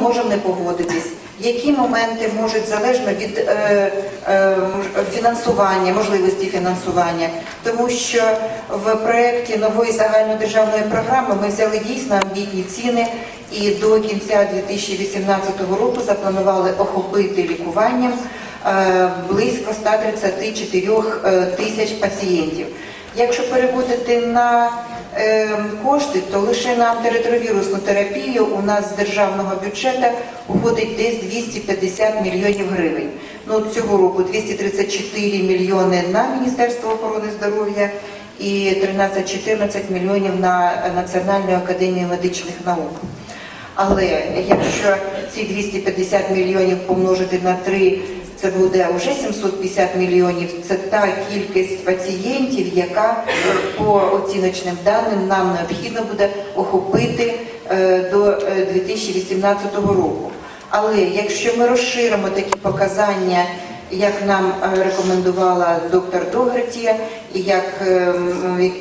можемо не погодитись, які моменти можуть залежно від е, е, фінансування, можливості фінансування, тому що в проєкті нової загальнодержавної програми ми взяли дійсно амбітні ціни і до кінця 2018 року запланували охопити лікуванням е, близько 134 е, тисяч пацієнтів. Якщо переводити на е, кошти, то лише на антиретровірусну терапію у нас з державного бюджету уходить десь 250 мільйонів гривень. Ну, цього року 234 мільйони на Міністерство охорони здоров'я і 13-14 мільйонів на Національну академію медичних наук. Але якщо ці 250 мільйонів помножити на 3, це буде вже 750 мільйонів. Це та кількість пацієнтів, яка по оціночним даним нам необхідно буде охопити е, до е, 2018 року. Але якщо ми розширимо такі показання, як нам е, рекомендувала доктор Догертія, і як, е,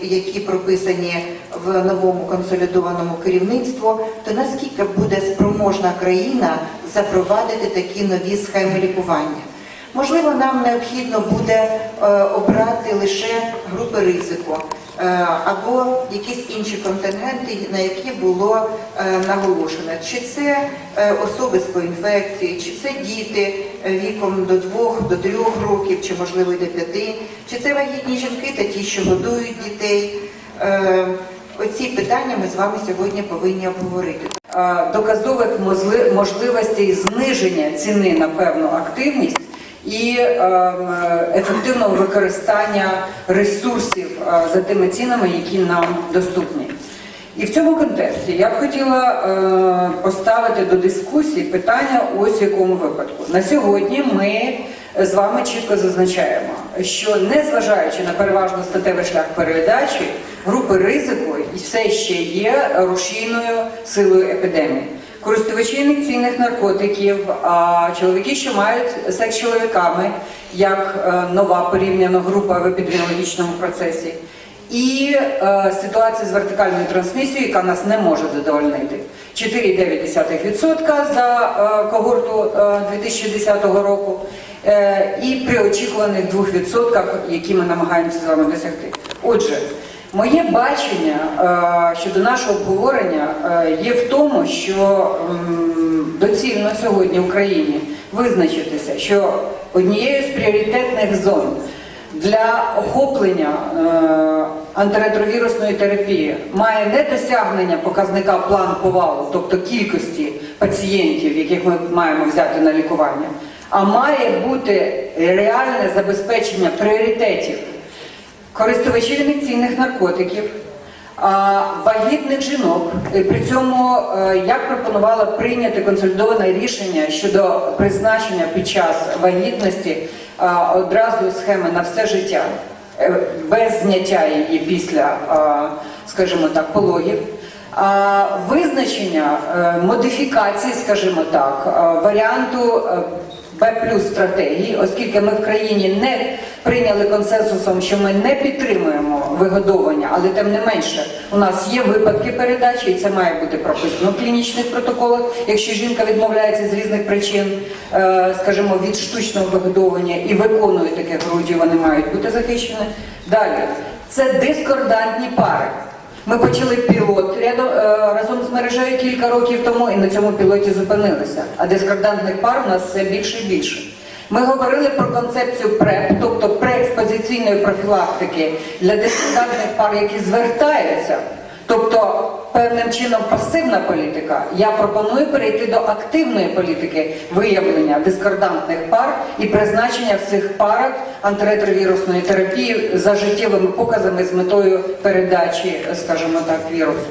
які прописані в новому консолідованому керівництву, то наскільки буде спроможна країна запровадити такі нові схеми лікування? Можливо, нам необхідно буде е, обрати лише групи ризику е, або якісь інші контингенти, на які було е, наголошено. Чи це особи з коінфекцією, чи це діти віком до 2 до 3 років, чи можливо до 5, чи це вагітні жінки та ті, що годують дітей. Оці питання ми з вами сьогодні повинні обговорити. доказових можливостей зниження ціни на певну активність і ем, ефективного використання ресурсів е, за тими цінами, які нам доступні. І в цьому контексті я б хотіла е, поставити до дискусії питання ось в якому випадку. На сьогодні ми з вами чітко зазначаємо, що незважаючи на переважно статевий шлях передачі, групи ризику все ще є рушійною силою епідемії. Користувачі ін'єкційних наркотиків, а чоловіки, що мають секс чоловіками, як е, нова порівняна група в епідеміологічному процесі, і е, ситуація з вертикальною трансмісією, яка нас не може задовольнити. 4,9% за е, когорту е, 2010 року, е, і при очікуваних 2%, які ми намагаємося з вами досягти. Отже, моє бачення е, щодо нашого обговорення е, є в тому, що доцільно сьогодні в Україні визначитися, що однією з пріоритетних зон для охоплення е, антиретровірусної терапії має не досягнення показника план повалу, тобто кількості пацієнтів, яких ми маємо взяти на лікування, а має бути реальне забезпечення пріоритетів користувачів ін'єкційних наркотиків, вагітних жінок. При цьому е, я пропонувала прийняти консолідоване рішення щодо призначення під час вагітності одразу схеми на все життя, е, без зняття її після, скажімо так, пологів. Визначення е, модифікації, скажімо так, варіанту Б плюс стратегії, оскільки ми в країні не прийняли консенсусом, що ми не підтримуємо вигодовування, але тим не менше у нас є випадки передачі, і це має бути прописано в клінічних протоколах. Якщо жінка відмовляється з різних причин, е, скажімо, від штучного вигодовування і виконує таке груді, вони мають бути захищені. Далі це дискордантні пари. Ми почали пілот е, разом з мережею кілька років тому і на цьому пілоті зупинилися. А дискордантних пар у нас все більше і більше. Ми говорили про концепцію ПРЕП, тобто преекспозиційної профілактики для дискордантних пар, які звертаються. Тобто певним чином пасивна політика. Я пропоную перейти до активної політики виявлення дискордантних пар і призначення в цих парах антиретровірусної терапії за життєвими показами з метою передачі, скажімо так, вірусу.